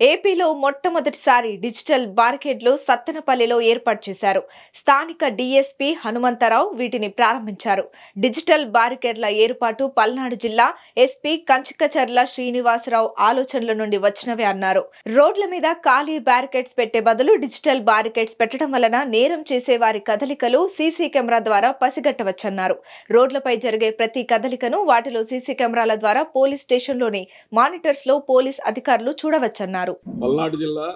ఏపీలో మొట్టమొదటిసారి డిజిటల్ బార్కెడ్లు సత్తెనపల్లిలో ఏర్పాటు చేశారు. స్థానిక డీఎస్పీ హనుమంతరావు వీటిని ప్రారంభించారు. డిజిటల్ బారికేడ్ల ఏర్పాటు పల్నాడు జిల్లా ఎస్పీ కంచికచర్ల శ్రీనివాసరావు ఆలోచనల నుండి వచ్చినవే అన్నారు. రోడ్ల మీద ఖాళీ బ్యారికేడ్స్ పెట్టే బదులు డిజిటల్ బారికేడ్స్ పెట్టడం వలన నేరం చేసే వారి కదలికలు సీసీ కెమెరా ద్వారా పసిగట్టవచ్చన్నారు. రోడ్లపై జరిగే ప్రతి కదలికను వాటిలో సీసీ కెమెరాల ద్వారా పోలీస్ స్టేషన్లోని మానిటర్స్లో పోలీస్ అధికారులు చూడవచ్చన్నారు. పల్నాడు జిల్లా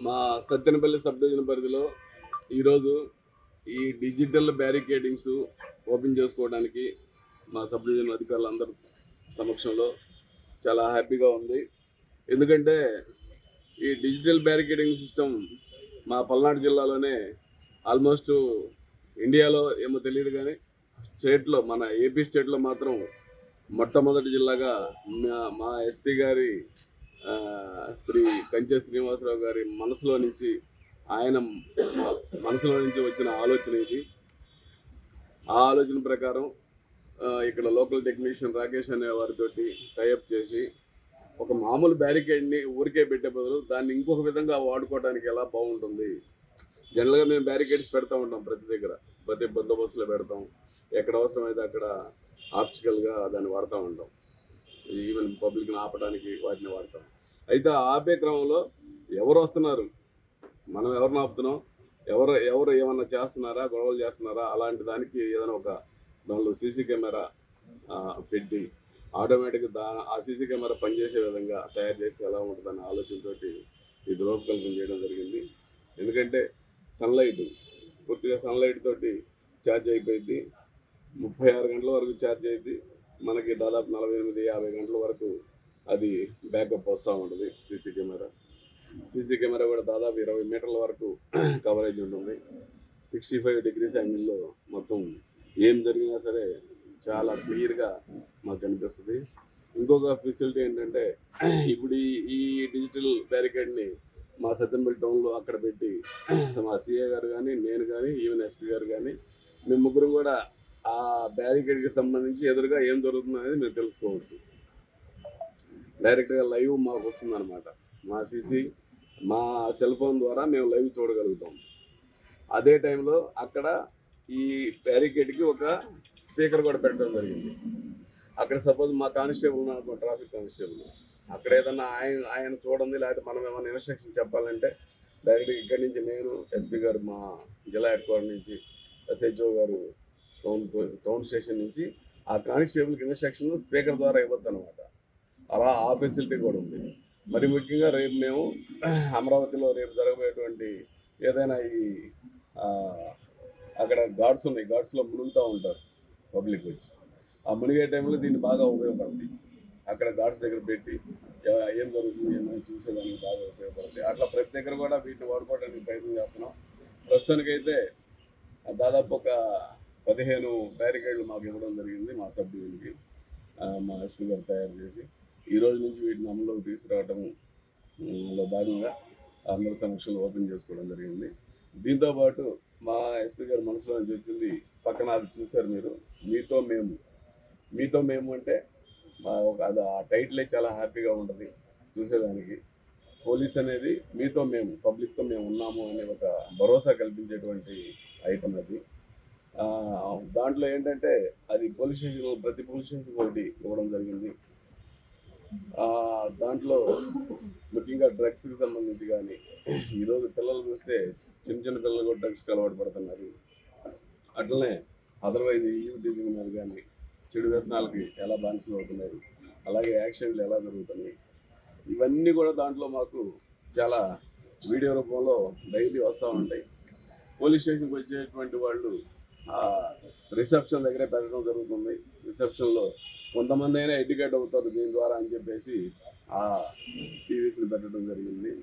మా సత్తెనపల్లి సబ్ డివిజన్ పరిధిలో ఈరోజు ఈ డిజిటల్ బ్యారికేడింగ్స్ ఓపెన్ చేసుకోవడానికి మా సబ్ డివిజన్ అధికారులందరూ సమక్షంలో చాలా హ్యాపీగా ఉంది. ఎందుకంటే ఈ డిజిటల్ బ్యారికేడింగ్ సిస్టమ్ మా పల్నాడు జిల్లాలోనే ఆల్మోస్ట్ ఇండియాలో ఏమో తెలియదు కానీ స్టేట్లో మన ఏపీ స్టేట్లో మాత్రం మొట్టమొదటి జిల్లాగా మా- ఎస్పీ గారి శ్రీ కంచె శ్రీనివాసరావు గారి మనసులో నుంచి ఆయన మనసులో నుంచి వచ్చిన ఆలోచన ఇది. ఆ ఆలోచన ప్రకారం ఇక్కడ లోకల్ టెక్నీషియన్ రాకేష్ అనే వారితోటి టైఅప్ చేసి ఒక మామూలు బ్యారికేడ్ని ఊరికే పెట్టే బదులు దాన్ని ఇంకొక విధంగా వాడుకోవడానికి ఎలా బాగుంటుంది? జనరల్గా మేము బ్యారికేడ్స్ పెడతా ఉంటాం ప్రతి దగ్గర. ప్రతి బందోబస్తులో పెడతాం. ఎక్కడ అవసరమైతే అక్కడ ఆప్టికల్గా దాన్ని వాడుతూ ఉంటాం. ఈవెన్ పబ్లిక్ని ఆపడానికి వాటిని వాడతాం. అయితే ఆపే క్రమంలో ఎవరు వస్తున్నారు? మనం ఎవరిని ఆపుతున్నాం? ఎవరు ఎవరు ఏమన్నా చేస్తున్నారా? గొడవలు చేస్తున్నారా? అలాంటి దానికి ఏదైనా ఒక దానిలో సీసీ కెమెరా పెట్టి ఆటోమేటిక్గా దా ఆ సీసీ కెమెరా పనిచేసే విధంగా తయారు చేస్తే ఎలా ఉంటుందన్న ఆలోచనతోటి ఈ రూపకల్పన చేయడం జరిగింది. ఎందుకంటే సన్లైట్ పూర్తిగా సన్లైట్ తోటి ఛార్జ్ అయిపోయింది. ముప్పై ఆరు గంటల వరకు ఛార్జ్ అయింది. మనకి దాదాపు నలభై ఎనిమిది యాభై గంటల వరకు అది బ్యాకప్ వస్తూ ఉంటుంది సీసీ కెమెరా. సీసీ కెమెరా కూడా దాదాపు ఇరవై మీటర్ల వరకు కవరేజ్ ఉంటుంది. సిక్స్టీ ఫైవ్ డిగ్రీస్ యాంగిల్లో మొత్తం ఏం జరిగినా సరే చాలా క్లియర్గా మాకు కనిపిస్తుంది. ఇంకొక ఫెసిలిటీ ఏంటంటే ఇప్పుడు ఈ డిజిటల్ బ్యారికేడ్ని మా సత్యంపల్లి టౌన్లో అక్కడ పెట్టి మా సీఏ గారు కానీ నేను కానీ ఈవెన్ ఎస్పీ గారు కానీ మేము ముగ్గురం కూడా ఆ బ్యారికేడ్కి సంబంధించి ఎదురుగా ఏం జరుగుతుందో అనేది మేము తెలుసుకోవచ్చు. డైరెక్ట్గా లైవ్ మాకు వస్తుంది అనమాట మా సీసీ మా సెల్ ఫోన్ ద్వారా మేము లైవ్ చూడగలుగుతాం. అదే టైంలో అక్కడ ఈ బ్యారికేడ్కి ఒక స్పీకర్ కూడా పెట్టడం జరిగింది. అక్కడ సపోజ్ మా కానిస్టేబుల్ ఉన్నాడు ట్రాఫిక్ కానిస్టేబుల్. అక్కడ ఏదన్నా ఆయన ఆయన చూడండి లేకపోతే మనం ఏమైనా ఇన్స్ట్రక్షన్ చెప్పాలంటే డైరెక్ట్గా ఇక్కడి నుంచి నేను ఎస్పీ గారు మా జిల్లా హెడ్ క్వార్టర్ నుంచి ఎస్హెచ్ఓ గారు టౌన్ టౌన్ స్టేషన్ నుంచి ఆ కానిస్టేబుల్కి ఇన్స్ట్రక్షన్ స్పీకర్ ద్వారా ఇవ్వచ్చు అనమాట అలా ఆ ఫెసిలిటీ కూడా ఉంది. మరి ముఖ్యంగా రేపు మేము అమరావతిలో రేపు జరగబోయేటువంటి ఏదైనా ఈ అక్కడ గాడ్స్ ఉన్నాయి. గాడ్స్లో మునుగుతూ ఉంటారు పబ్లిక్ వచ్చి. ఆ మునిగే టైంలో దీన్ని బాగా ఉపయోగపడుతుంది అక్కడ గాడ్స్ దగ్గర పెట్టి ఏం జరుగుతుంది ఏమైనా చూసేదానికి బాగా ఉపయోగపడుతుంది అట్లా ప్రతి దగ్గర కూడా వీటిని వాడుకోవడానికి ప్రయత్నం చేస్తున్నాం. ప్రస్తుతానికైతే దాదాపు ఒక పదిహేను బ్యారికేడ్లు మాకు ఇవ్వడం జరిగింది మా సబ్ డివిజన్కి మా ఎస్పీ గారు తయారు చేసి. ఈ రోజు నుంచి వీటిని అమలులోకి తీసుకురావటం లో భాగంగా అందరి సమక్షంలో ఓపెన్ చేసుకోవడం జరిగింది. దీంతోపాటు మా ఎస్పీ గారి మనసులో నుంచి వచ్చింది పక్కన అది చూశారు మీరు మీతో మేము. మీతో మేము అంటే మా ఒక అది ఆ టైటిలే చాలా హ్యాపీగా ఉంటుంది చూసేదానికి. పోలీస్ అనేది మీతో మేము పబ్లిక్తో మేము ఉన్నాము అనే ఒక భరోసా కల్పించేటువంటి ఐటమ్ అది. దాంట్లో ఏంటంటే అది పోలీస్ స్టేషన్ ప్రతి పోలీస్ స్టేషన్ ఒకటి ఇవ్వడం జరిగింది. దాంట్లో ముఖ్యంగా డ్రగ్స్కి సంబంధించి కానీ ఈరోజు పిల్లలు చూస్తే చిన్న చిన్న పిల్లలు కూడా డ్రగ్స్కి అలవాటు పడుతున్నారు. అట్లనే అదర్వైజ్ ఈవ్ మీద కానీ చెడు వ్యసనాలకి ఎలా బానిసలు అవుతున్నారు అలాగే యాక్సిడెంట్లు ఎలా జరుగుతున్నాయి ఇవన్నీ కూడా దాంట్లో మాకు చాలా వీడియో రూపంలో డైలీ వస్తూ ఉంటాయి. పోలీస్ స్టేషన్కి వచ్చేటువంటి వాళ్ళు రిసెప్షన్ దగ్గరే పెట్టడం జరుగుతుంది. రిసెప్షన్లో కొంతమంది అయినా ఎడ్యుకేట్ అవుతారు దీని ద్వారా అని చెప్పేసి ఆ టీవీస్ని పెట్టడం జరిగింది.